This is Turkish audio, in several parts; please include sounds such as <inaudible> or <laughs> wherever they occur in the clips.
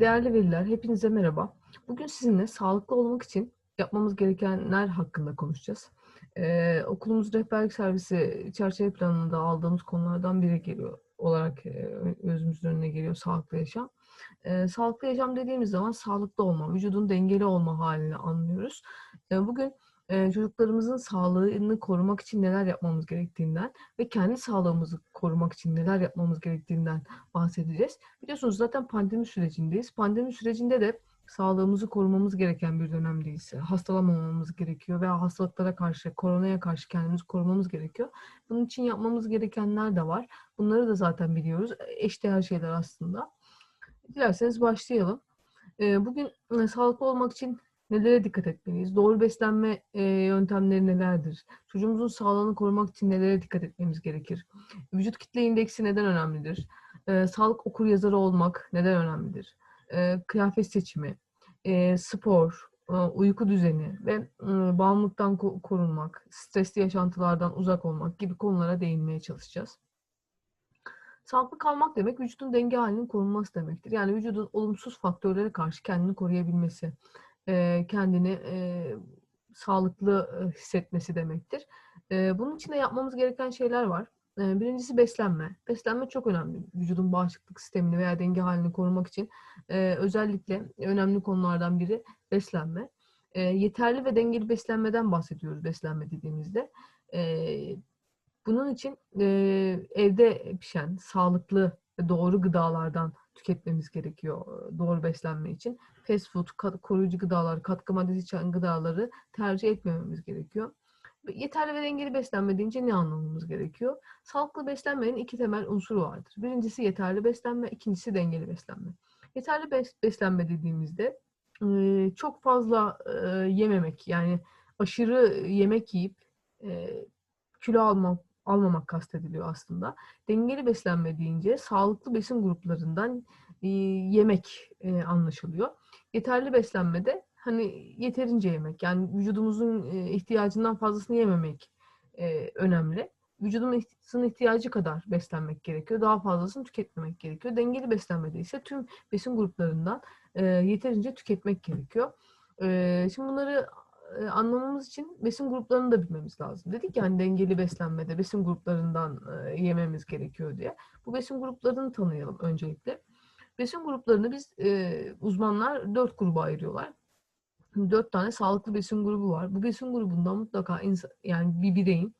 Değerli veliler, hepinize merhaba. Bugün sizinle sağlıklı olmak için yapmamız gerekenler hakkında konuşacağız. Ee, okulumuz rehberlik servisi çerçeve planında aldığımız konulardan biri geliyor olarak e, gözümüzün önüne geliyor sağlıklı yaşam. Ee, sağlıklı yaşam dediğimiz zaman sağlıklı olma, vücudun dengeli olma halini anlıyoruz. Ee, bugün e, çocuklarımızın sağlığını korumak için neler yapmamız gerektiğinden ve kendi sağlığımızı korumak için neler yapmamız gerektiğinden bahsedeceğiz. Biliyorsunuz zaten pandemi sürecindeyiz. Pandemi sürecinde de sağlığımızı korumamız gereken bir dönemdeyiz. Hastalanmamamız gerekiyor veya hastalıklara karşı, koronaya karşı kendimizi korumamız gerekiyor. Bunun için yapmamız gerekenler de var. Bunları da zaten biliyoruz. Eşdeğer şeyler aslında. Dilerseniz başlayalım. Bugün e, sağlıklı olmak için nelere dikkat etmeliyiz? Doğru beslenme e, yöntemleri nelerdir? Çocuğumuzun sağlığını korumak için nelere dikkat etmemiz gerekir? Vücut kitle indeksi neden önemlidir? E, sağlık okur yazarı olmak neden önemlidir? E, kıyafet seçimi, e, spor, e, uyku düzeni ve e, bağımlılıktan ko- korunmak, stresli yaşantılardan uzak olmak gibi konulara değinmeye çalışacağız. Sağlıklı kalmak demek vücudun denge halinin korunması demektir. Yani vücudun olumsuz faktörlere karşı kendini koruyabilmesi, e, kendini e, sağlıklı hissetmesi demektir. E, bunun için de yapmamız gereken şeyler var. E, birincisi beslenme. Beslenme çok önemli. Vücudun bağışıklık sistemini veya denge halini korumak için e, özellikle önemli konulardan biri beslenme. E, yeterli ve dengeli beslenmeden bahsediyoruz beslenme dediğimizde. E, bunun için e, evde pişen, sağlıklı ve doğru gıdalardan tüketmemiz gerekiyor doğru beslenme için. Fast food, koruyucu gıdalar, katkı maddesi içeren gıdaları tercih etmememiz gerekiyor. Yeterli ve dengeli beslenme deyince ne anlamamız gerekiyor? Sağlıklı beslenmenin iki temel unsuru vardır. Birincisi yeterli beslenme, ikincisi dengeli beslenme. Yeterli beslenme dediğimizde çok fazla yememek, yani aşırı yemek yiyip kilo almak, almamak kastediliyor aslında. Dengeli beslenme deyince sağlıklı besin gruplarından yemek anlaşılıyor. Yeterli beslenmede hani yeterince yemek yani vücudumuzun ihtiyacından fazlasını yememek önemli. Vücudumuzun ihtiyacı kadar beslenmek gerekiyor. Daha fazlasını tüketmemek gerekiyor. Dengeli beslenmede ise tüm besin gruplarından yeterince tüketmek gerekiyor. Şimdi bunları anlamamız için besin gruplarını da bilmemiz lazım. Dedik yani dengeli beslenmede besin gruplarından yememiz gerekiyor diye. Bu besin gruplarını tanıyalım öncelikle. Besin gruplarını biz uzmanlar dört gruba ayırıyorlar. Dört tane sağlıklı besin grubu var. Bu besin grubundan mutlaka insan, yani bir bireyin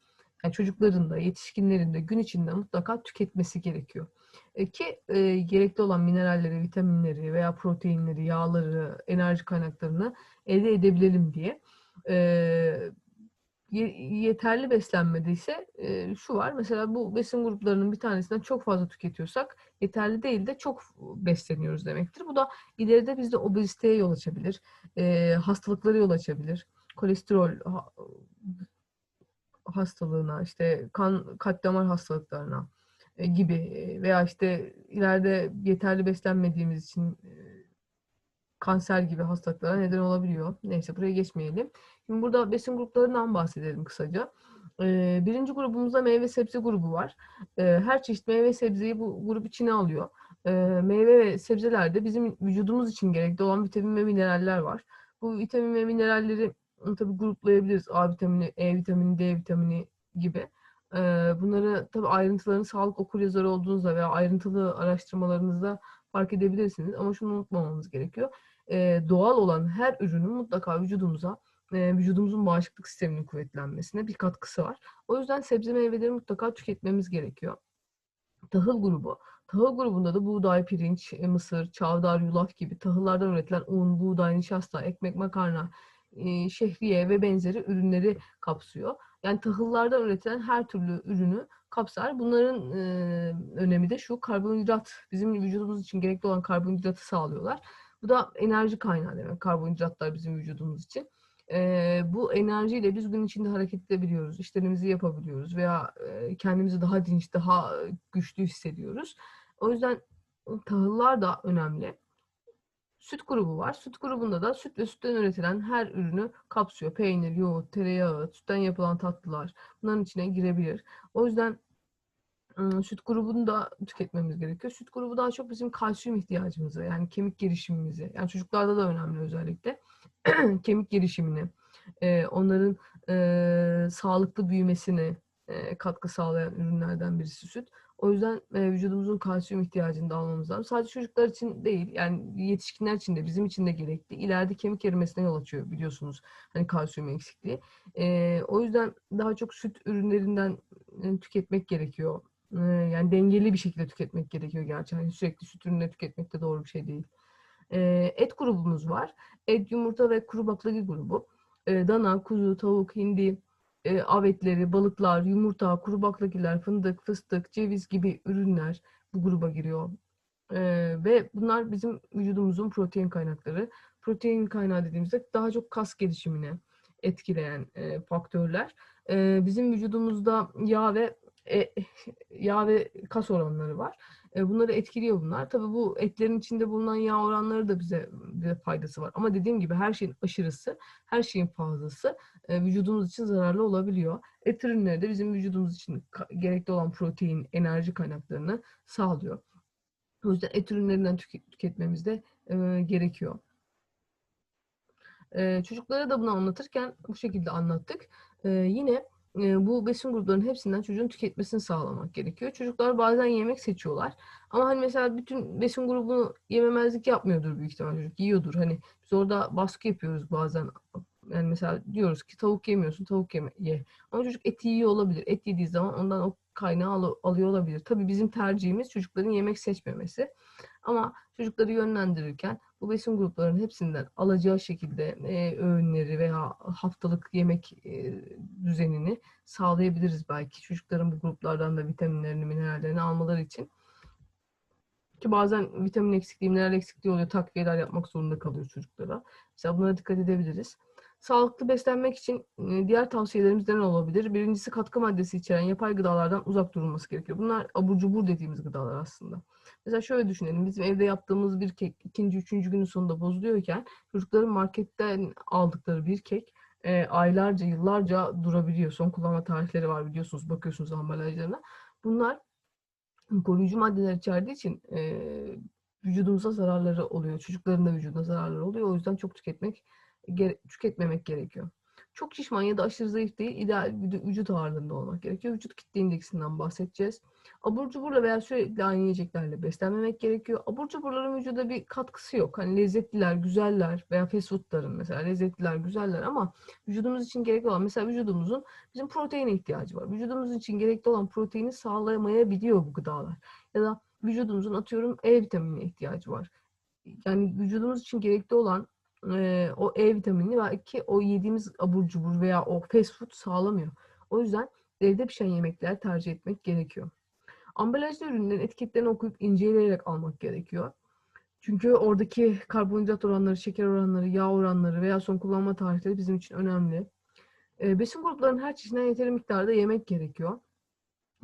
yani çocukların da yetişkinlerin de gün içinde mutlaka tüketmesi gerekiyor. E, ki e, gerekli olan mineralleri, vitaminleri veya proteinleri, yağları, enerji kaynaklarını elde edebilelim diye. E, yeterli beslenmede ise e, şu var. Mesela bu besin gruplarının bir tanesinden çok fazla tüketiyorsak yeterli değil de çok besleniyoruz demektir. Bu da ileride bizde obeziteye yol açabilir. E, hastalıklara yol açabilir. Kolesterol ha, hastalığına, işte kan kalp damar hastalıklarına e, gibi veya işte ileride yeterli beslenmediğimiz için e, kanser gibi hastalıklara neden olabiliyor. Neyse buraya geçmeyelim. Şimdi burada besin gruplarından bahsedelim kısaca. Ee, birinci grubumuzda meyve sebze grubu var. Ee, her çeşit meyve sebzeyi bu grup içine alıyor. Ee, meyve ve sebzelerde bizim vücudumuz için gerekli olan vitamin ve mineraller var. Bu vitamin ve mineralleri tabii gruplayabiliriz. A vitamini, E vitamini, D vitamini gibi. Bunları tabii ayrıntılarını sağlık okur yazarı olduğunuzda veya ayrıntılı araştırmalarınızda fark edebilirsiniz. Ama şunu unutmamamız gerekiyor. Doğal olan her ürünün mutlaka vücudumuza vücudumuzun bağışıklık sisteminin kuvvetlenmesine bir katkısı var. O yüzden sebze meyveleri mutlaka tüketmemiz gerekiyor. Tahıl grubu. Tahıl grubunda da buğday, pirinç, e, mısır, çavdar, yulaf gibi tahıllardan üretilen un, buğday, nişasta, ekmek, makarna, şehriye ve benzeri ürünleri kapsıyor. Yani tahıllardan üretilen her türlü ürünü kapsar. Bunların e, önemi de şu, karbonhidrat, bizim vücudumuz için gerekli olan karbonhidratı sağlıyorlar. Bu da enerji kaynağı demek, karbonhidratlar bizim vücudumuz için e, bu enerjiyle biz gün içinde hareket edebiliyoruz, işlerimizi yapabiliyoruz veya e, kendimizi daha dinç, daha güçlü hissediyoruz. O yüzden tahıllar da önemli. Süt grubu var. Süt grubunda da süt ve sütten üretilen her ürünü kapsıyor. Peynir, yoğurt, tereyağı, sütten yapılan tatlılar bunların içine girebilir. O yüzden süt grubunu da tüketmemiz gerekiyor. Süt grubu daha çok bizim kalsiyum ihtiyacımızı, yani kemik gelişimimizi, yani çocuklarda da önemli özellikle, <clears throat> kemik gelişimini, onların, sağlıklı büyümesine, eee, katkı sağlayan ürünlerden birisi süt. O yüzden, vücudumuzun kalsiyum ihtiyacını da almamız lazım. Sadece çocuklar için değil, yani yetişkinler için de, bizim için de gerekli. İleride kemik erimesine yol açıyor biliyorsunuz, hani, kalsiyum eksikliği. O yüzden daha çok süt ürünlerinden, tüketmek gerekiyor. Yani dengeli bir şekilde tüketmek gerekiyor gerçi. Hani, sürekli süt ürünleri tüketmek de doğru bir şey değil. Et grubumuz var. Et, yumurta ve kuru baklagil grubu. Dana, kuzu, tavuk, hindi, av etleri, balıklar, yumurta, kuru baklagiller, fındık, fıstık, ceviz gibi ürünler bu gruba giriyor. Ve bunlar bizim vücudumuzun protein kaynakları. Protein kaynağı dediğimizde daha çok kas gelişimini etkileyen, faktörler. Bizim vücudumuzda yağ ve, eee, <laughs> yağ ve kas oranları var. Eee, bunları etkiliyor bunlar. Tabii bu etlerin içinde bulunan yağ oranları da bize bize faydası var ama dediğim gibi her şeyin aşırısı, her şeyin fazlası, eee, vücudumuz için zararlı olabiliyor. Et ürünleri de bizim vücudumuz için gerekli olan protein, enerji kaynaklarını sağlıyor. O yüzden et ürünlerinden tüke tüketmemiz de, eee, gerekiyor. Eee, çocuklara da bunu anlatırken bu şekilde anlattık. Eee, yine, bu besin gruplarının hepsinden çocuğun tüketmesini sağlamak gerekiyor. Çocuklar bazen yemek seçiyorlar ama, hani, mesela bütün besin grubunu yememezlik yapmıyordur büyük ihtimalle çocuk, yiyordur. Hani, biz orada baskı yapıyoruz bazen. Yani, mesela diyoruz ki tavuk yemiyorsun, tavuk yeme ye. Ama çocuk eti yiyor olabilir. Et yediği zaman ondan o kaynağı alı alıyor olabilir. Tabii bizim tercihimiz çocukların yemek seçmemesi ama çocukları yönlendirirken bu besin gruplarının hepsinden alacağı şekilde, eee, öğünleri veya haftalık yemek, eee, düzenini sağlayabiliriz belki çocukların bu gruplardan da vitaminlerini, minerallerini almaları için. Ki bazen vitamin eksikliği, mineral eksikliği oluyor. Takviyeler yapmak zorunda kalıyoruz çocuklara. Mesela bunlara dikkat edebiliriz. Sağlıklı beslenmek için, diğer tavsiyelerimiz neler olabilir? 1'incisi katkı maddesi içeren yapay gıdalardan uzak durulması gerekiyor. Bunlar abur cubur dediğimiz gıdalar aslında. Mesela şöyle düşünelim, bizim evde yaptığımız bir kek 2'nci, 3'üncü günün sonunda bozuluyorken çocukların marketten aldıkları bir kek, eee, aylarca, yıllarca durabiliyor. Son kullanma tarihleri var biliyorsunuz, bakıyorsunuz ambalajlarına. Bunlar koruyucu maddeler içerdiği için, eee, vücudumuza zararları oluyor. Çocukların da vücuduna zararları oluyor. O yüzden çok tüketmek gere tüketmemek gerekiyor. Çok şişman ya da aşırı zayıf değil, ideal vücu vücut ağırlığında olmak gerekiyor. Vücut kitle indeksinden bahsedeceğiz. Abur cuburla veya sürekli aynı yiyeceklerle beslenmemek gerekiyor. Abur cuburların vücuda bir katkısı yok. Hani, lezzetliler, güzeller veya fast food'ların mesela lezzetliler, güzeller ama vücudumuz için gerekli olan mesela vücudumuzun bizim proteine ihtiyacı var. Vücudumuz için gerekli olan proteini sağlayamayabiliyor bu gıdalar ya da vücudumuzun atıyorum E vitaminine ihtiyacı var. Yani vücudumuz için gerekli olan, eee, o E vitaminini belki o yediğimiz abur cubur veya o fast food sağlamıyor. O yüzden evde pişen yemekler tercih etmek gerekiyor. Ambalajlı ürünlerin etiketlerini okuyup inceleyerek almak gerekiyor. Çünkü oradaki karbonhidrat oranları, şeker oranları, yağ oranları veya son kullanma tarihleri bizim için önemli. Eee, besin gruplarının her çeşidinden yeteri miktarda yemek gerekiyor.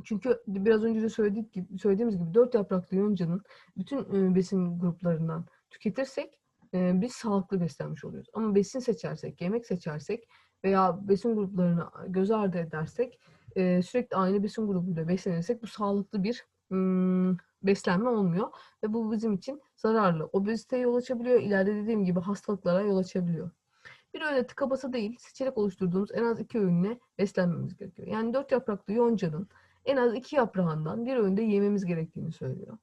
Çünkü biraz önce de söylediğimiz gibi 4 yapraklı yoncanın bütün, besin gruplarından tüketirsek, eee, biz sağlıklı beslenmiş oluyoruz. Ama besin seçersek, yemek seçersek veya besin gruplarını göz ardı edersek, eee, sürekli aynı besin grubuyla beslenirsek bu sağlıklı bir, ımm, beslenme olmuyor ve bu bizim için zararlı. Obeziteye yol açabiliyor, ileride dediğim gibi hastalıklara yol açabiliyor. Bir öğüne tıka basa değil, seçerek oluşturduğumuz en az 2 öğünle beslenmemiz gerekiyor. Yani 4 yapraklı yoncanın en az 2 yaprağından bir öğünde yememiz gerektiğini söylüyor.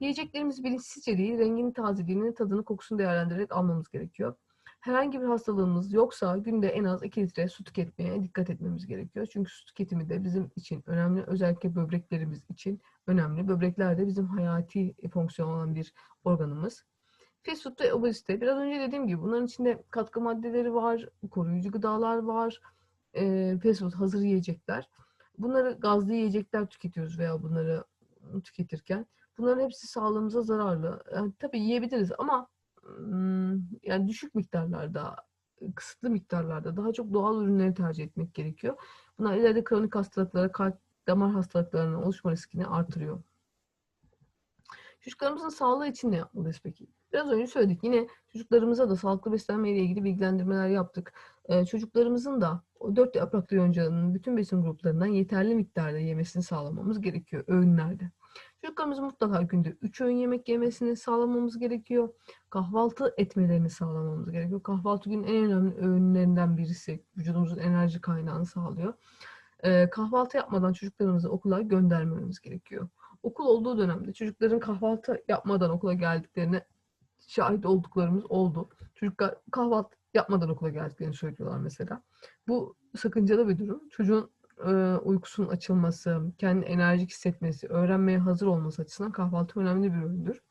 Yiyeceklerimizi bilinçsizce değil, rengini, tazeliğini, tadını, kokusunu değerlendirerek almamız gerekiyor. Herhangi bir hastalığımız yoksa günde en az 2 litre su tüketmeye dikkat etmemiz gerekiyor. Çünkü su tüketimi de bizim için önemli. Özellikle böbreklerimiz için önemli. Böbrekler de bizim hayati fonksiyon olan bir organımız. Fast food ve obezite. Biraz önce dediğim gibi bunların içinde katkı maddeleri var, koruyucu gıdalar var, eee, fast food, hazır yiyecekler. Bunları gazlı yiyecekler tüketiyoruz veya bunları tüketirken. Bunların hepsi sağlığımıza zararlı. Yani, tabii yiyebiliriz ama, yani, düşük miktarlarda, kısıtlı miktarlarda daha çok doğal ürünleri tercih etmek gerekiyor. Bunlar ileride kronik hastalıklara, kalp damar hastalıklarının oluşma riskini artırıyor. Çocuklarımızın sağlığı için ne yapmalıyız peki? Biraz önce söyledik. Yine çocuklarımıza da sağlıklı beslenmeyle ilgili bilgilendirmeler yaptık. Eee, çocuklarımızın da o dört yapraklı yoncanın bütün besin gruplarından yeterli miktarda yemesini sağlamamız gerekiyor öğünlerde. Çocuklarımızın mutlaka günde 3 öğün yemek yemesini sağlamamız gerekiyor. Kahvaltı etmelerini sağlamamız gerekiyor. Kahvaltı günün en önemli öğünlerinden birisi. Vücudumuzun enerji kaynağını sağlıyor. Ee, kahvaltı yapmadan çocuklarımızı okula göndermemiz gerekiyor. Okul olduğu dönemde çocukların kahvaltı yapmadan okula geldiklerine şahit olduklarımız oldu. Çocuklar kahvaltı yapmadan okula geldiklerini söylüyorlar mesela. Bu sakıncalı bir durum. Çocuğun e, uykusunun açılması, kendini enerjik hissetmesi, öğrenmeye hazır olması açısından kahvaltı önemli bir üründür.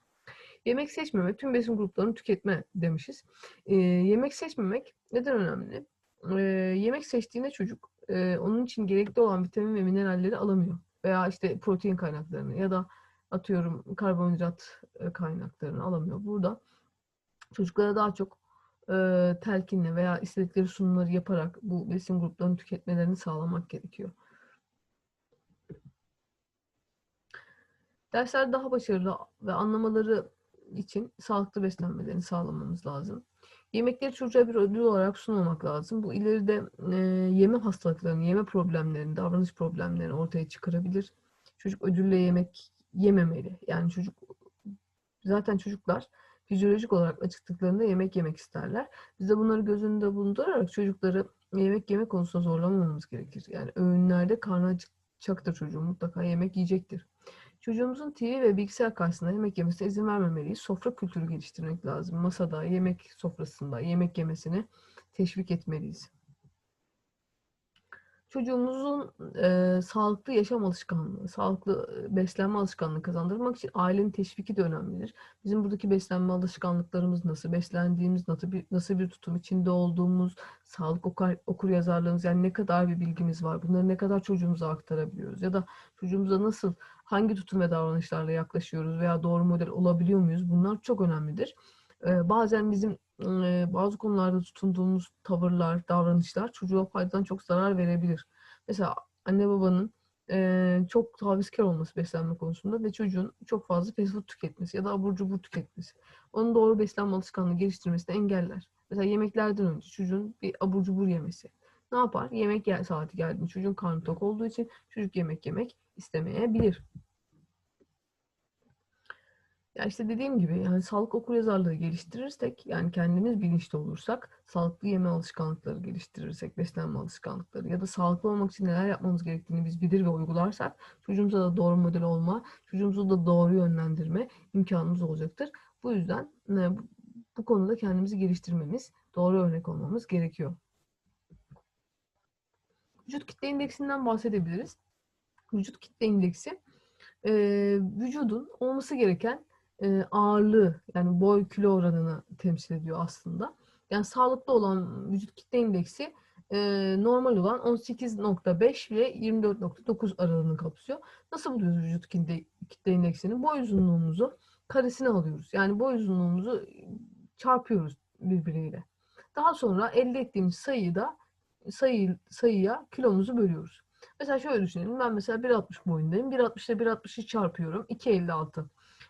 Yemek seçmeme, tüm besin gruplarını tüketme demişiz. E, yemek seçmemek neden önemli? E, yemek seçtiğinde çocuk e, onun için gerekli olan vitamin ve mineralleri alamıyor. Veya işte protein kaynaklarını ya da atıyorum karbonhidrat kaynaklarını alamıyor. Burada çocuklara daha çok e, telkinle veya istedikleri sunumları yaparak bu besin gruplarını tüketmelerini sağlamak gerekiyor. Dersler daha başarılı ve anlamaları için sağlıklı beslenmelerini sağlamamız lazım. Yemekleri çocuğa bir ödül olarak sunmamak lazım. Bu ileride e, yeme hastalıklarını, yeme problemlerini, davranış problemlerini ortaya çıkarabilir. Çocuk ödülle yemek yememeli. Yani çocuk zaten çocuklar fizyolojik olarak acıktıklarında yemek yemek isterler. Biz de bunları göz önünde bulundurarak çocukları yemek yemek konusunda zorlamamamız gerekir. Yani öğünlerde karnı acıkacaktır çocuğun mutlaka yemek yiyecektir. Çocuğumuzun TV ve bilgisayar karşısında yemek yemesine izin vermemeliyiz. Sofra kültürü geliştirmek lazım. Masada, yemek sofrasında yemek yemesini teşvik etmeliyiz çocuğumuzun e, sağlıklı yaşam alışkanlığı, sağlıklı beslenme alışkanlığı kazandırmak için ailenin teşviki de önemlidir. Bizim buradaki beslenme alışkanlıklarımız nasıl, beslendiğimiz, nasıl bir, nasıl bir tutum içinde olduğumuz, sağlık okur, okur yazarlığımız yani ne kadar bir bilgimiz var, bunları ne kadar çocuğumuza aktarabiliyoruz ya da çocuğumuza nasıl, hangi tutum ve davranışlarla yaklaşıyoruz veya doğru model olabiliyor muyuz? Bunlar çok önemlidir. Ee, bazen bizim bazı konularda tutunduğumuz tavırlar, davranışlar çocuğa faydadan çok zarar verebilir. Mesela anne babanın çok tavizkar olması beslenme konusunda ve çocuğun çok fazla fast food tüketmesi ya da abur cubur tüketmesi. Onun doğru beslenme alışkanlığı geliştirmesini engeller. Mesela yemeklerden önce çocuğun bir abur cubur yemesi. Ne yapar? Yemek saati geldiğinde çocuğun karnı tok olduğu için çocuk yemek yemek istemeyebilir. Ya işte dediğim gibi yani sağlık okuryazarlığı geliştirirsek yani kendimiz bilinçli olursak sağlıklı yeme alışkanlıkları geliştirirsek beslenme alışkanlıkları ya da sağlıklı olmak için neler yapmamız gerektiğini biz bilir ve uygularsak çocuğumuza da doğru model olma, çocuğumuzu da doğru yönlendirme imkanımız olacaktır. Bu yüzden bu konuda kendimizi geliştirmemiz, doğru örnek olmamız gerekiyor. Vücut kitle indeksinden bahsedebiliriz. Vücut kitle indeksi e, vücudun olması gereken e, ağırlığı yani boy kilo oranını temsil ediyor aslında. Yani sağlıklı olan vücut kitle indeksi e, normal olan 18.5 ile 24.9 aralığını kapsıyor. Nasıl buluyoruz vücut kitle, kitle indeksini? Boy uzunluğumuzu karesine alıyoruz. Yani boy uzunluğumuzu çarpıyoruz birbiriyle. Daha sonra elde ettiğimiz sayıyı da sayı, sayıya kilomuzu bölüyoruz. Mesela şöyle düşünelim. Ben mesela 1.60 boyundayım. 1.60 ile 1.60'ı çarpıyorum. 2.56.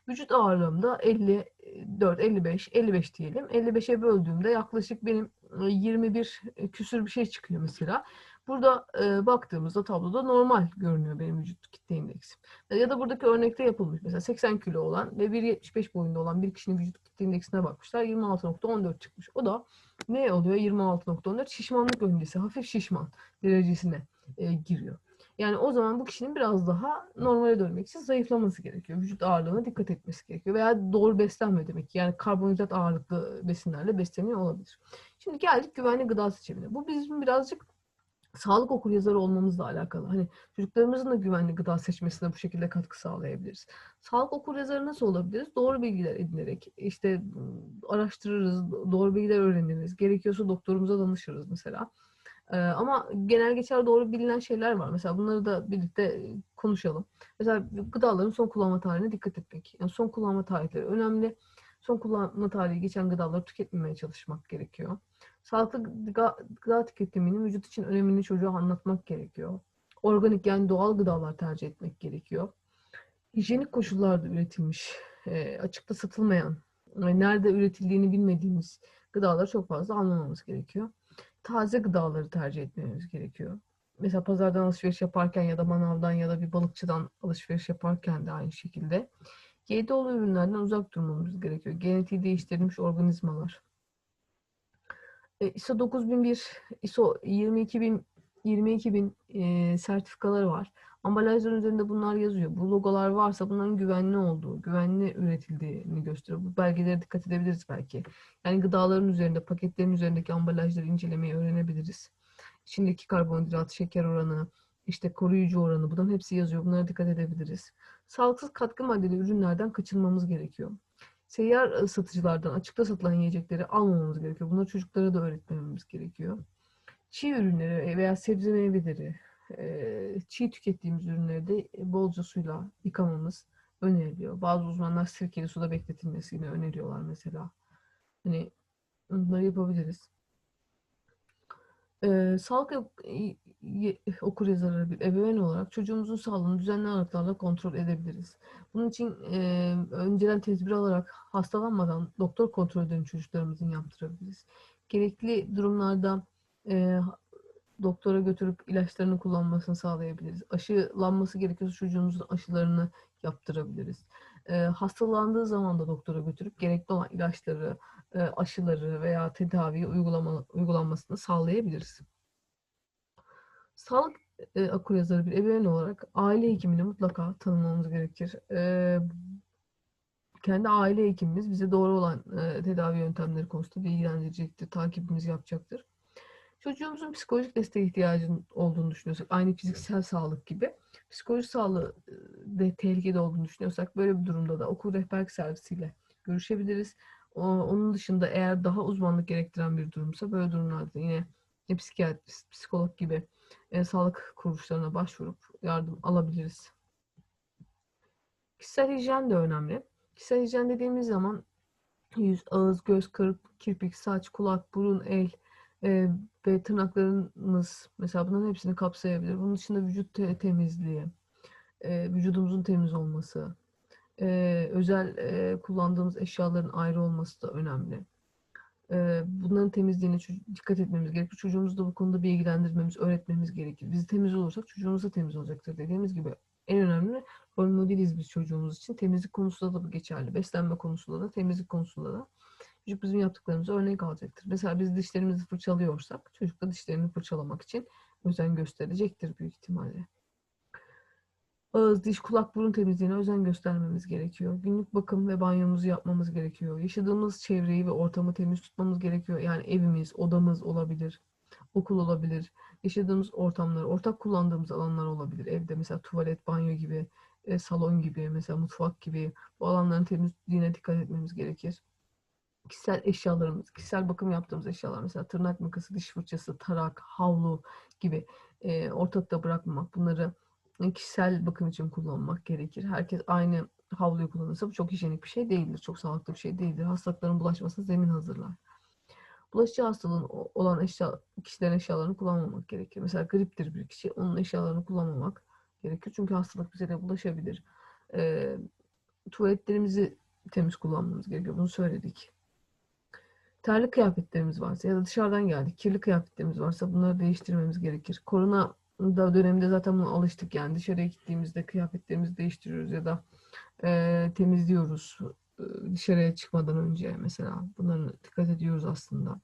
Vücut ağırlığımda 54, 55, 55 diyelim. 55'e böldüğümde yaklaşık benim 21 e, e, küsür bir şey çıkıyor mesela. Burada e, baktığımızda tabloda normal görünüyor benim vücut kitle indeksim. Ya da buradaki örnekte yapılmış. Mesela 80 kilo olan ve 1.75 boyunda olan bir kişinin vücut kitle indeksine bakmışlar. 26.14 çıkmış. O da ne oluyor? 26.14 şişmanlık öncesi, hafif şişman derecesine e, giriyor. Yani o zaman bu kişinin biraz daha normale dönmek için zayıflaması gerekiyor. Vücut ağırlığına dikkat etmesi gerekiyor. Veya doğru beslenme demek. Yani karbonhidrat ağırlıklı besinlerle besleniyor olabilir. Şimdi geldik güvenli gıda seçimine. Bu bizim birazcık sağlık okur yazarı olmamızla alakalı. Hani çocuklarımızın da güvenli gıda seçmesine bu şekilde katkı sağlayabiliriz. Sağlık okur yazarı nasıl olabiliriz? Doğru bilgiler edinerek, işte araştırırız, doğru bilgiler öğreniriz. Gerekiyorsa doktorumuza danışırız mesela. Ee, ama genel geçer doğru bilinen şeyler var. Mesela bunları da birlikte konuşalım. Mesela gıdaların son kullanma tarihine dikkat etmek. Yani son kullanma tarihleri önemli. Son kullanma tarihi geçen gıdaları tüketmemeye çalışmak gerekiyor. Sağlıklı gıda, gıda tüketiminin vücut için önemini çocuğa anlatmak gerekiyor. Organik yani doğal gıdalar tercih etmek gerekiyor. Hijyenik koşullarda üretilmiş, e, açıkta satılmayan, nerede üretildiğini bilmediğimiz gıdaları çok fazla almamamız gerekiyor. Taze gıdaları tercih etmemiz gerekiyor. Mesela pazardan alışveriş yaparken ya da manavdan ya da bir balıkçıdan alışveriş yaparken de aynı şekilde GDO'lu ürünlerden uzak durmamız gerekiyor. Genetiği değiştirilmiş organizmalar. E, ISO 9001, ISO 22000, 22000 e, sertifikaları var. Ambalajların üzerinde bunlar yazıyor. Bu logolar varsa bunların güvenli olduğu, güvenli üretildiğini gösteriyor. Bu belgelere dikkat edebiliriz belki. Yani gıdaların üzerinde, paketlerin üzerindeki ambalajları incelemeyi öğrenebiliriz. İçindeki karbonhidrat, şeker oranı, işte koruyucu oranı bunların hepsi yazıyor. Bunlara dikkat edebiliriz. Sağlıksız katkı maddeli ürünlerden kaçınmamız gerekiyor. Seyyar satıcılardan açıkta satılan yiyecekleri almamamız gerekiyor. Bunları çocuklara da öğretmemiz gerekiyor. Çiğ ürünleri veya sebze meyveleri, çiğ tükettiğimiz ürünleri de bolca suyla yıkamamız öneriliyor. Bazı uzmanlar sirkeli suda bekletilmesini öneriyorlar mesela. Hani bunları yapabiliriz. Ee, sağlık okur yazarı bir ebeveyn olarak çocuğumuzun sağlığını düzenli aralıklarla kontrol edebiliriz. Bunun için e, önceden tedbir alarak hastalanmadan doktor kontrollerini çocuklarımızın yaptırabiliriz. Gerekli durumlarda e, doktora götürüp ilaçlarını kullanmasını sağlayabiliriz. Aşılanması gerekiyorsa çocuğumuzun aşılarını yaptırabiliriz. E, hastalandığı zaman da doktora götürüp gerekli olan ilaçları, e, aşıları veya tedaviyi uygulama, uygulanmasını sağlayabiliriz. Sağlık e, okuryazarı bir ebeveyn olarak aile hekimini mutlaka tanımamız gerekir. E, kendi aile hekimimiz bize doğru olan e, tedavi yöntemleri konusunda bilgilendirecektir, takibimizi yapacaktır. Çocuğumuzun psikolojik destek ihtiyacının olduğunu düşünüyorsak, aynı fiziksel sağlık gibi psikolojik sağlığı de tehlikede olduğunu düşünüyorsak böyle bir durumda da okul rehberlik servisiyle görüşebiliriz. Onun dışında eğer daha uzmanlık gerektiren bir durumsa böyle durumlarda yine psikiyatrist, psikolog gibi e, sağlık kuruluşlarına başvurup yardım alabiliriz. Kişisel hijyen de önemli. Kişisel hijyen dediğimiz zaman yüz, ağız, göz, kırık, kirpik, saç, kulak, burun, el e, ve tırnaklarımız mesela bunların hepsini kapsayabilir. Bunun dışında vücut te- temizliği, e, vücudumuzun temiz olması, e, özel e, kullandığımız eşyaların ayrı olması da önemli. E, bunların temizliğine dikkat etmemiz gerekir. Çocuğumuzu da bu konuda bilgilendirmemiz, öğretmemiz gerekir. Biz temiz olursak çocuğumuz da temiz olacaktır. Dediğimiz gibi en önemli rol modeliz biz çocuğumuz için. Temizlik konusunda da bu geçerli. Beslenme konusunda da, temizlik konusunda da. Çocuk bizim yaptıklarımızı örnek alacaktır. Mesela biz dişlerimizi fırçalıyorsak çocuk da dişlerini fırçalamak için özen gösterecektir büyük ihtimalle ağız, diş, kulak, burun temizliğine özen göstermemiz gerekiyor. Günlük bakım ve banyomuzu yapmamız gerekiyor. Yaşadığımız çevreyi ve ortamı temiz tutmamız gerekiyor. Yani evimiz, odamız olabilir, okul olabilir. Yaşadığımız ortamlar, ortak kullandığımız alanlar olabilir. Evde mesela tuvalet, banyo gibi, e, salon gibi, mesela mutfak gibi bu alanların temizliğine dikkat etmemiz gerekir. Kişisel eşyalarımız, kişisel bakım yaptığımız eşyalar mesela tırnak makası, diş fırçası, tarak, havlu gibi e, ortalıkta bırakmamak. Bunları kişisel bakım için kullanmak gerekir. Herkes aynı havluyu kullanırsa bu çok hijyenik bir şey değildir. Çok sağlıklı bir şey değildir. Hastalıkların bulaşmasına zemin hazırlar. Bulaşıcı hastalığın olan eşya, kişilerin eşyalarını kullanmamak gerekir. Mesela griptir bir kişi, onun eşyalarını kullanmamak gerekir. Çünkü hastalık bize de bulaşabilir. E, tuvaletlerimizi temiz kullanmamız gerekiyor. Bunu söyledik. Terli kıyafetlerimiz varsa ya da dışarıdan geldik, kirli kıyafetlerimiz varsa bunları değiştirmemiz gerekir. Korona da döneminde zaten buna alıştık yani dışarıya gittiğimizde kıyafetlerimizi değiştiriyoruz ya da e, temizliyoruz e, dışarıya çıkmadan önce mesela bunlara dikkat ediyoruz aslında.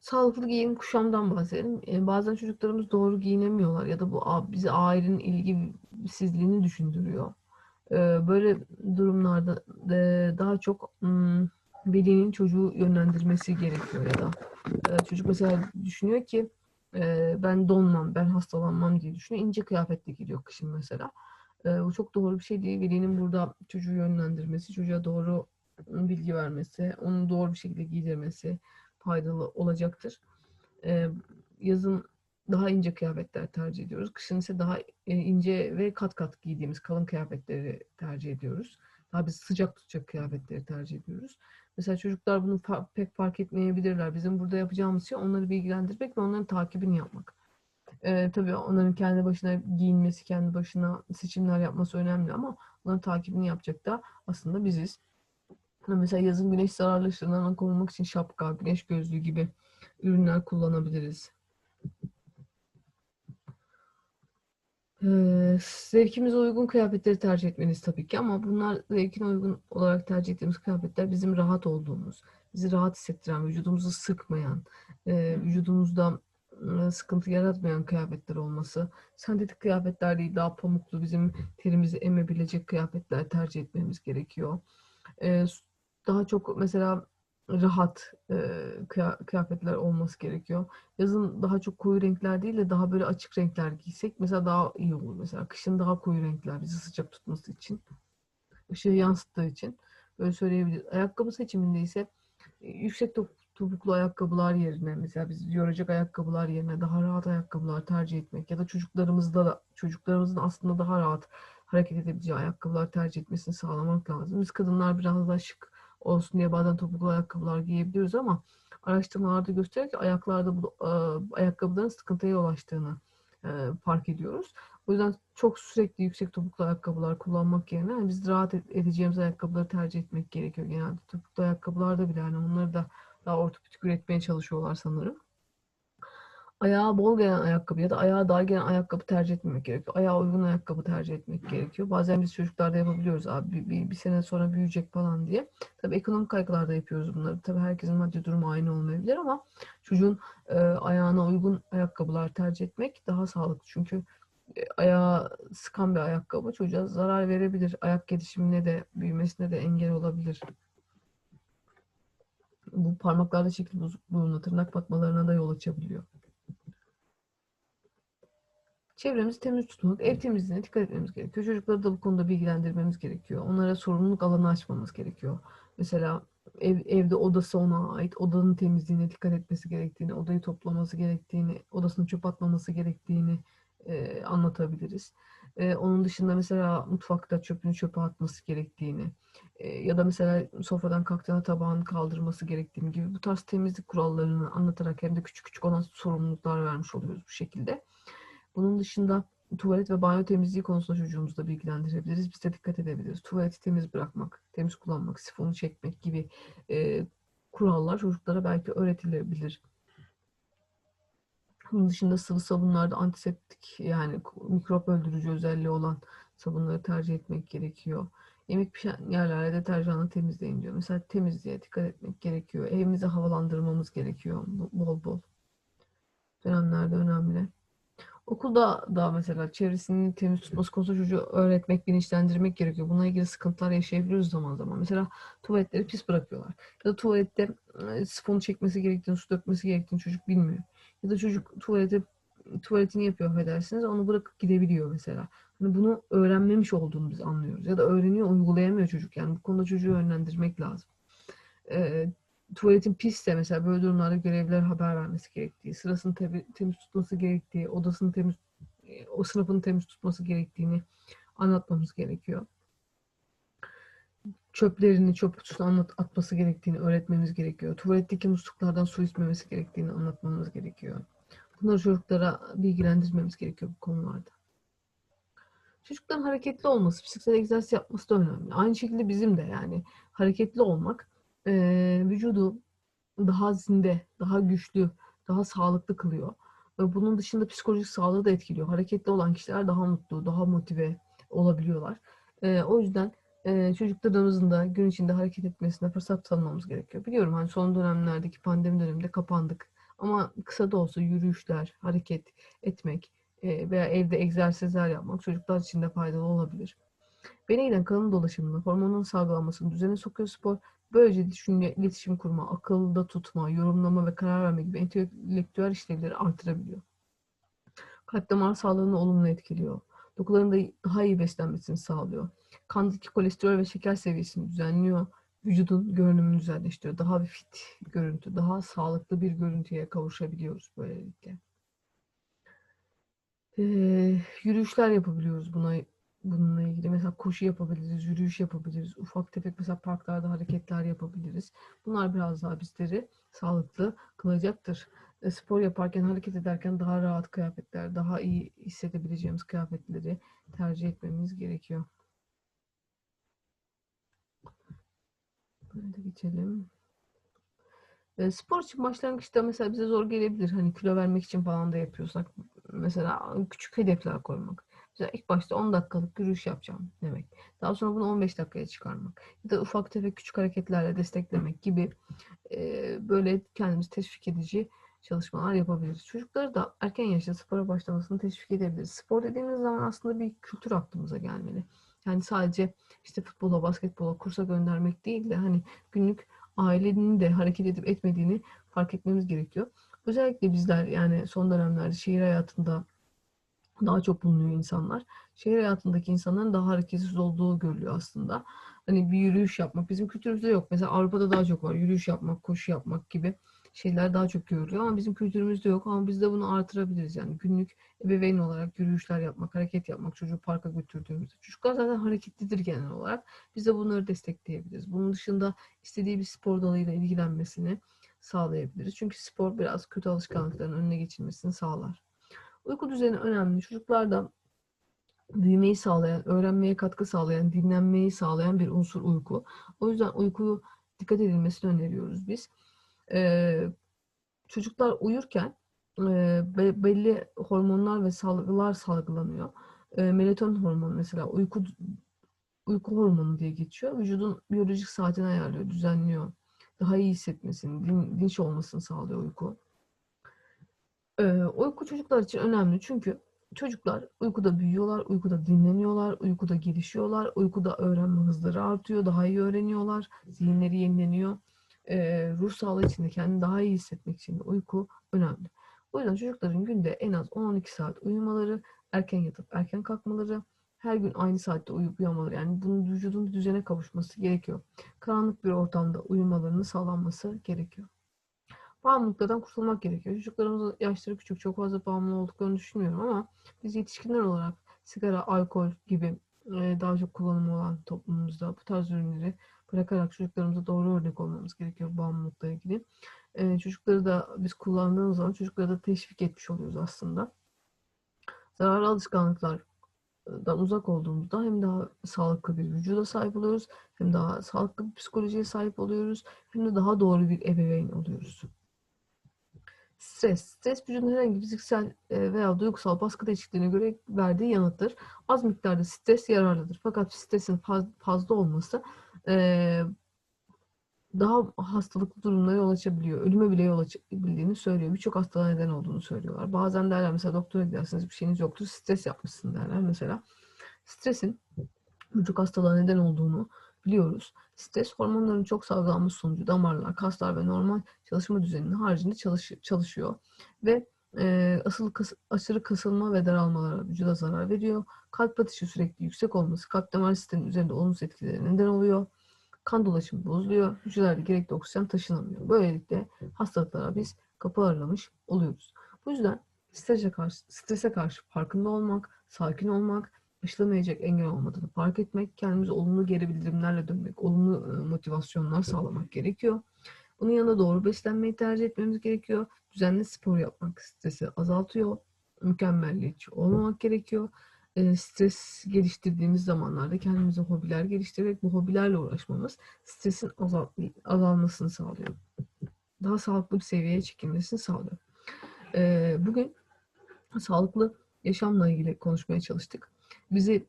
Sağlıklı giyim kuşamdan bahsedelim. E, bazen çocuklarımız doğru giyinemiyorlar ya da bu bizi ailenin ilgisizliğini düşündürüyor. E, böyle durumlarda e, daha çok hmm, velinin çocuğu yönlendirmesi gerekiyor ya da e, çocuk mesela düşünüyor ki e, ben donmam, ben hastalanmam diye düşünüyor. İnce kıyafetle gidiyor kışın mesela. Bu çok doğru bir şey değil. Velinin burada çocuğu yönlendirmesi, çocuğa doğru bilgi vermesi, onu doğru bir şekilde giydirmesi faydalı olacaktır. Yazın daha ince kıyafetler tercih ediyoruz. Kışın ise daha e, ince ve kat kat giydiğimiz kalın kıyafetleri tercih ediyoruz. Daha biz sıcak tutacak kıyafetleri tercih ediyoruz. Mesela çocuklar bunu fa- pek fark etmeyebilirler. Bizim burada yapacağımız şey onları bilgilendirmek ve onların takibini yapmak. Ee, tabii onların kendi başına giyinmesi, kendi başına seçimler yapması önemli ama onların takibini yapacak da aslında biziz. Mesela yazın güneş zararlı korumak için şapka, güneş gözlüğü gibi ürünler kullanabiliriz. Ee, zevkimize uygun kıyafetleri tercih etmeniz tabii ki ama bunlar zevkine uygun olarak tercih ettiğimiz kıyafetler bizim rahat olduğumuz, bizi rahat hissettiren, vücudumuzu sıkmayan, e, vücudumuzda e, sıkıntı yaratmayan kıyafetler olması, sentetik kıyafetler değil daha pamuklu bizim terimizi emebilecek kıyafetler tercih etmemiz gerekiyor. E, daha çok mesela rahat e, kıyafetler olması gerekiyor. Yazın daha çok koyu renkler değil de daha böyle açık renkler giysek mesela daha iyi olur. Mesela kışın daha koyu renkler bizi sıcak tutması için, ışığı yansıttığı için böyle söyleyebiliriz. Ayakkabı seçiminde ise yüksek topuklu ayakkabılar yerine mesela biz yoracak ayakkabılar yerine daha rahat ayakkabılar tercih etmek ya da çocuklarımızda da çocuklarımızın aslında daha rahat hareket edebileceği ayakkabılar tercih etmesini sağlamak lazım. Biz kadınlar biraz daha şık olsun diye bazen topuklu ayakkabılar giyebiliyoruz ama araştırmalarda gösteriyor ki ayaklarda bu e, ayakkabıların sıkıntıya yol açtığını e, fark ediyoruz. O yüzden çok sürekli yüksek topuklu ayakkabılar kullanmak yerine yani biz rahat edeceğimiz ayakkabıları tercih etmek gerekiyor. Genelde topuklu ayakkabılarda bile yani onları da daha ortopedik üretmeye çalışıyorlar sanırım ayağa bol gelen ayakkabı ya da ayağa dar gelen ayakkabı tercih etmemek gerekiyor. Ayağa uygun ayakkabı tercih etmek gerekiyor. Bazen biz çocuklarda yapabiliyoruz abi bir, bir, bir sene sonra büyüyecek falan diye. Tabii ekonomik kaygılarda yapıyoruz bunları. Tabii herkesin maddi durumu aynı olmayabilir ama çocuğun e, ayağına uygun ayakkabılar tercih etmek daha sağlıklı. Çünkü e, ayağı sıkan bir ayakkabı çocuğa zarar verebilir. Ayak gelişimine de büyümesine de engel olabilir. Bu parmaklarda şekil bozukluğuna, tırnak batmalarına da yol açabiliyor. Çevremizi temiz tutmak, ev temizliğine dikkat etmemiz gerekiyor. Çocukları da bu konuda bilgilendirmemiz gerekiyor. Onlara sorumluluk alanı açmamız gerekiyor. Mesela ev, evde odası ona ait, odanın temizliğine dikkat etmesi gerektiğini, odayı toplaması gerektiğini, odasını çöp atmaması gerektiğini e, anlatabiliriz. E, onun dışında mesela mutfakta çöpünü çöpe atması gerektiğini e, ya da mesela sofradan kalktığında tabağını kaldırması gerektiğini gibi bu tarz temizlik kurallarını anlatarak hem de küçük küçük ona sorumluluklar vermiş oluyoruz bu şekilde. Bunun dışında tuvalet ve banyo temizliği konusunda çocuğumuzu da bilgilendirebiliriz. Biz de dikkat edebiliriz. Tuvaleti temiz bırakmak, temiz kullanmak, sifonu çekmek gibi e, kurallar çocuklara belki öğretilebilir. Bunun dışında sıvı sabunlarda antiseptik yani mikrop öldürücü özelliği olan sabunları tercih etmek gerekiyor. Yemek pişen yerlerde deterjanla temizleyin diyor. Mesela temizliğe dikkat etmek gerekiyor. Evimizi havalandırmamız gerekiyor bol bol. Dönemlerde önemli. Okulda da mesela çevresini temiz tutması konusunda çocuğu öğretmek, bilinçlendirmek gerekiyor. Bununla ilgili sıkıntılar yaşayabiliyoruz zaman zaman. Mesela tuvaletleri pis bırakıyorlar. Ya da tuvalette e, sifonu çekmesi gerektiğini, su dökmesi gerektiğini çocuk bilmiyor. Ya da çocuk tuvalete tuvaletini yapıyor affedersiniz. Onu bırakıp gidebiliyor mesela. Hani bunu öğrenmemiş olduğunu biz anlıyoruz. Ya da öğreniyor, uygulayamıyor çocuk. Yani bu konuda çocuğu yönlendirmek lazım. Ee, tuvaletin pisse mesela böyle durumlarda görevliler haber vermesi gerektiği, sırasını temiz tutması gerektiği, odasını temiz, e, o sınıfını temiz tutması gerektiğini anlatmamız gerekiyor. Çöplerini çöp kutusuna anlat, atması gerektiğini öğretmemiz gerekiyor. Tuvaletteki musluklardan su içmemesi gerektiğini anlatmamız gerekiyor. Bunları çocuklara bilgilendirmemiz gerekiyor bu konularda. Çocukların hareketli olması, fiziksel egzersiz yapması da önemli. Aynı şekilde bizim de yani hareketli olmak e, vücudu daha zinde, daha güçlü, daha sağlıklı kılıyor. Ve bunun dışında psikolojik sağlığı da etkiliyor. Hareketli olan kişiler daha mutlu, daha motive olabiliyorlar. E, o yüzden e, çocuklarımızın da gün içinde hareket etmesine fırsat tanımamız gerekiyor. Biliyorum hani son dönemlerdeki pandemi döneminde kapandık. Ama kısa da olsa yürüyüşler, hareket etmek e, veya evde egzersizler yapmak çocuklar için de faydalı olabilir. Beynine kanın dolaşımını, hormonun salgılanmasını düzene sokuyor spor Böylece düşünce, iletişim kurma, akılda tutma, yorumlama ve karar verme gibi entelektüel işlevleri artırabiliyor. Kalp damar sağlığını olumlu etkiliyor. Dokuların da daha iyi beslenmesini sağlıyor. Kandaki kolesterol ve şeker seviyesini düzenliyor. Vücudun görünümünü düzenleştiriyor. Daha bir fit görüntü, daha sağlıklı bir görüntüye kavuşabiliyoruz böylelikle. Ee, yürüyüşler yapabiliyoruz buna bununla ilgili. Mesela koşu yapabiliriz, yürüyüş yapabiliriz. Ufak tefek mesela parklarda hareketler yapabiliriz. Bunlar biraz daha bizleri sağlıklı kılacaktır. E, spor yaparken, hareket ederken daha rahat kıyafetler, daha iyi hissedebileceğimiz kıyafetleri tercih etmemiz gerekiyor. Hadi geçelim. E, spor için başlangıçta mesela bize zor gelebilir. Hani kilo vermek için falan da yapıyorsak. Mesela küçük hedefler koymak. Mesela ilk başta 10 dakikalık yürüyüş yapacağım demek. Daha sonra bunu 15 dakikaya çıkarmak. Ya da ufak tefek küçük hareketlerle desteklemek gibi e, böyle kendimizi teşvik edici çalışmalar yapabiliriz. Çocukları da erken yaşta spora başlamasını teşvik edebiliriz. Spor dediğimiz zaman aslında bir kültür aklımıza gelmeli. Yani sadece işte futbola, basketbola, kursa göndermek değil de hani günlük ailenin de hareket edip etmediğini fark etmemiz gerekiyor. Özellikle bizler yani son dönemlerde şehir hayatında daha çok bulunuyor insanlar. Şehir hayatındaki insanların daha hareketsiz olduğu görülüyor aslında. Hani bir yürüyüş yapmak bizim kültürümüzde yok. Mesela Avrupa'da daha çok var. Yürüyüş yapmak, koşu yapmak gibi şeyler daha çok görülüyor ama bizim kültürümüzde yok. Ama biz de bunu artırabiliriz. Yani günlük ebeveyn olarak yürüyüşler yapmak, hareket yapmak, çocuğu parka götürdüğümüzde. Çocuklar zaten hareketlidir genel olarak. Biz de bunları destekleyebiliriz. Bunun dışında istediği bir spor dalıyla ilgilenmesini sağlayabiliriz. Çünkü spor biraz kötü alışkanlıkların önüne geçilmesini sağlar. Uyku düzeni önemli. Çocuklarda büyümeyi sağlayan, öğrenmeye katkı sağlayan, dinlenmeyi sağlayan bir unsur uyku. O yüzden uykuyu dikkat edilmesini öneriyoruz biz. Ee, çocuklar uyurken e, belli hormonlar ve salgılar salgılanıyor. E, melatonin hormonu mesela uyku uyku hormonu diye geçiyor. Vücudun biyolojik saatini ayarlıyor, düzenliyor. Daha iyi hissetmesini, din, dinç olmasını sağlıyor uyku. E, uyku çocuklar için önemli çünkü çocuklar uykuda büyüyorlar, uykuda dinleniyorlar, uykuda gelişiyorlar, uykuda öğrenme hızları artıyor, daha iyi öğreniyorlar, zihinleri yenileniyor. E, ruh sağlığı için de kendini daha iyi hissetmek için de uyku önemli. O yüzden çocukların günde en az 10-12 saat uyumaları, erken yatıp erken kalkmaları, her gün aynı saatte uyup uyanmaları yani bunun vücudun düzene kavuşması gerekiyor. Karanlık bir ortamda uyumalarının sağlanması gerekiyor. Bağımlılıklardan kurtulmak gerekiyor. Çocuklarımızın yaşları küçük, çok fazla bağımlı olduklarını düşünmüyorum ama biz yetişkinler olarak sigara, alkol gibi daha çok kullanımı olan toplumumuzda bu tarz ürünleri bırakarak çocuklarımıza doğru örnek olmamız gerekiyor bağımlılıkla ilgili. çocukları da biz kullandığımız zaman çocukları da teşvik etmiş oluyoruz aslında. Zararlı alışkanlıklardan uzak olduğumuzda hem daha sağlıklı bir vücuda sahip oluyoruz, hem daha sağlıklı bir psikolojiye sahip oluyoruz, hem de daha doğru bir ebeveyn oluyoruz. Stres. Stres vücudun herhangi fiziksel veya duygusal baskı değişikliğine göre verdiği yanıttır. Az miktarda stres yararlıdır. Fakat stresin fazla olması daha hastalıklı durumlara yol açabiliyor. Ölüme bile yol açabildiğini söylüyor. Birçok hastalığa neden olduğunu söylüyorlar. Bazen derler mesela doktora gidersiniz bir şeyiniz yoktur. Stres yapmışsın derler mesela. Stresin birçok hastalığa neden olduğunu biliyoruz. Stres hormonların çok salgılanması sonucu damarlar, kaslar ve normal çalışma düzeninin haricinde çalış, çalışıyor. Ve e, asıl kas, aşırı kasılma ve daralmalara vücuda zarar veriyor. Kalp atışı sürekli yüksek olması kalp damar sisteminin üzerinde olumsuz etkileri neden oluyor. Kan dolaşımı bozuluyor. Hücrelerde gerekli oksijen taşınamıyor. Böylelikle hastalıklara biz kapı aralamış oluyoruz. Bu yüzden strese karşı, strese karşı farkında olmak, sakin olmak, aşılamayacak engel olmadığını fark etmek, kendimize olumlu geri bildirimlerle dönmek, olumlu motivasyonlar sağlamak gerekiyor. Bunun yanında doğru beslenmeyi tercih etmemiz gerekiyor. Düzenli spor yapmak stresi azaltıyor. Mükemmelliyetçi olmamak gerekiyor. stres geliştirdiğimiz zamanlarda kendimize hobiler geliştirerek bu hobilerle uğraşmamız stresin azal azalmasını sağlıyor. Daha sağlıklı bir seviyeye çekilmesini sağlıyor. bugün sağlıklı yaşamla ilgili konuşmaya çalıştık. Bizi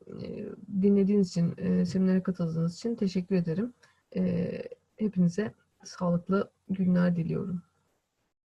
dinlediğiniz için, seminere katıldığınız için teşekkür ederim. Hepinize sağlıklı günler diliyorum.